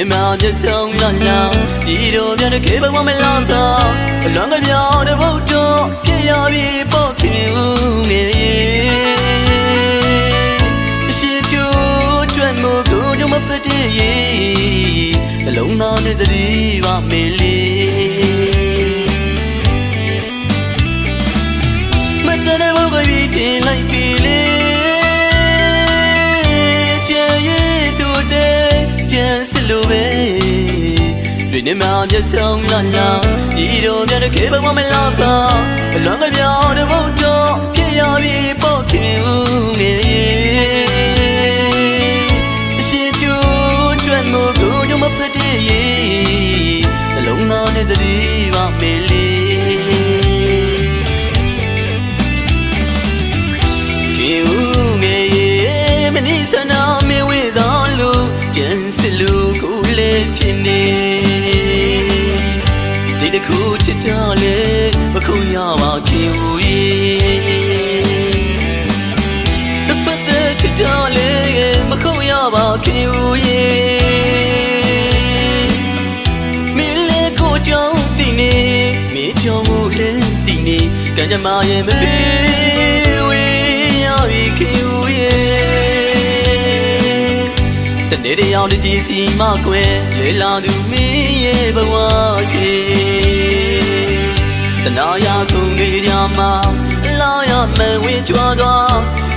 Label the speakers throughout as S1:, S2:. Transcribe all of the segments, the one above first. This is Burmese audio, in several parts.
S1: နေမှာမျက်စုံလာလာဒီတော့ပြန်တဲ့ခေဘမမလာတာအလွန်ကပြောင်းတဲ့ဘုတ်တော့ဖြစ်ရပြီပေါ့ခင်ဦးငယ်အရှိချူကျွမ်းမို့ကိုညမဖတ်တဲ့ရေအလုံးသားနဲ့တည်းပါမေလေးမတရဘောကိုပြီးတင်လိုက် တွေနေမှာမျက်စုံလာလာဒီတော့မြတ်ခေဘမမလာပါအလွန်ကပြောင်းတဲ့ဘုတ်တော့ဖြစ်ရပြီပေါ့ခင်ဦးငယ် ပါခင်ဦးရေမင်းလေကိုကြောင့်တည်နေမင်းကြောင့်ကိုလည်းတည်နေကံကြမ္မာရဲ့မပေးဝေးရပြီခင်ဦးရေတနေ့တယောက်တည်းစီမကွယ်လေလာသူမင်းရဲ့ဘဝချေတနာရကုန်နေကြမှာလာရမှန်ဝင်ကြွားသွား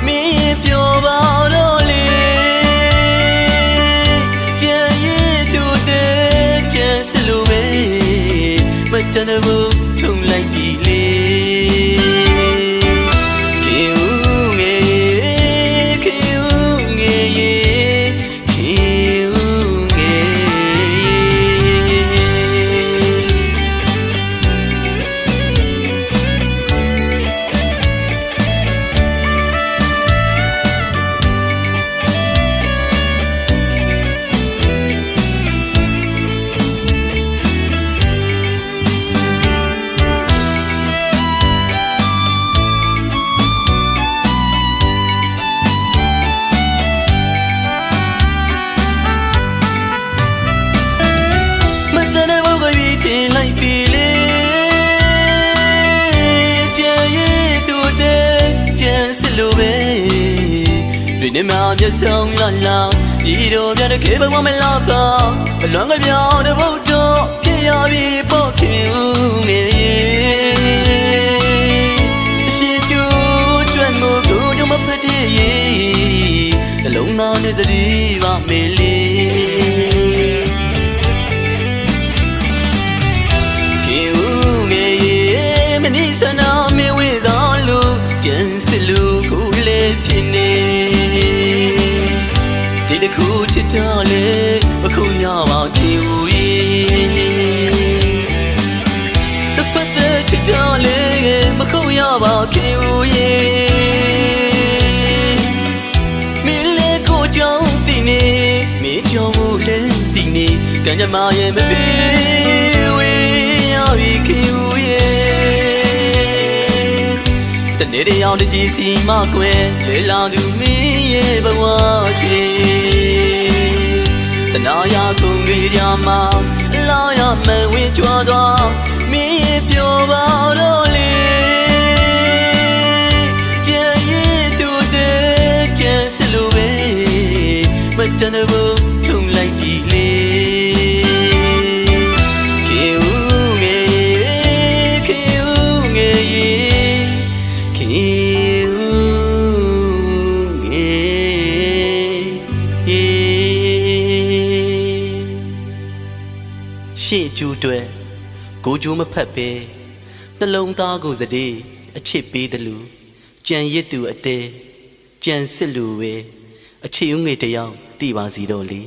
S1: လိုပဲတွေနေမှာမျက်စုံလာလာဒီတော့ပြန်တဲ့ခေဘမမလာပါအလွန်ကပြောင်းတဲ့ဘုတ်တော့ဖြစ်ရပြီပေါ့ခင်ဦးငယ်ရေအရှိချူကျွမ်းမို့ကိုညမဖတ်တဲ့ရေနှလုံးသားနဲ့တည်းပါမေလေး ညပါခင်ဦးရေတစ်ဖက်တည်းချစ်တော်လေမခုညပါခင်ဦးရေမင်းလေကိုကြောင့်တည်နေမင်းကြောင့်ကိုလည်းတည်နေကံကြမ္မာရဲ့မပေးဝေးရပြီခင်ဦးရေတနေ့တယောက်တည်းစီမကွယ်လေလာသူမင်းရဲ့ဘဝချေ တနာရကုန်နေကြမှာလာရမှန်ဝင်ကြွားသွားမင်းရဲ့ပြောပါတော့လေ ရှေ့ကျူးတွေကိုကျိုးမဖက်ပဲနှလုံးသားကိုစတဲ့အချစ်ပေးတယ်လို့ကြံရစ်သူအသေးကြံစစ်လူပဲအခြေဦးငယ်တယောက်တည်ပါစီတော့လေ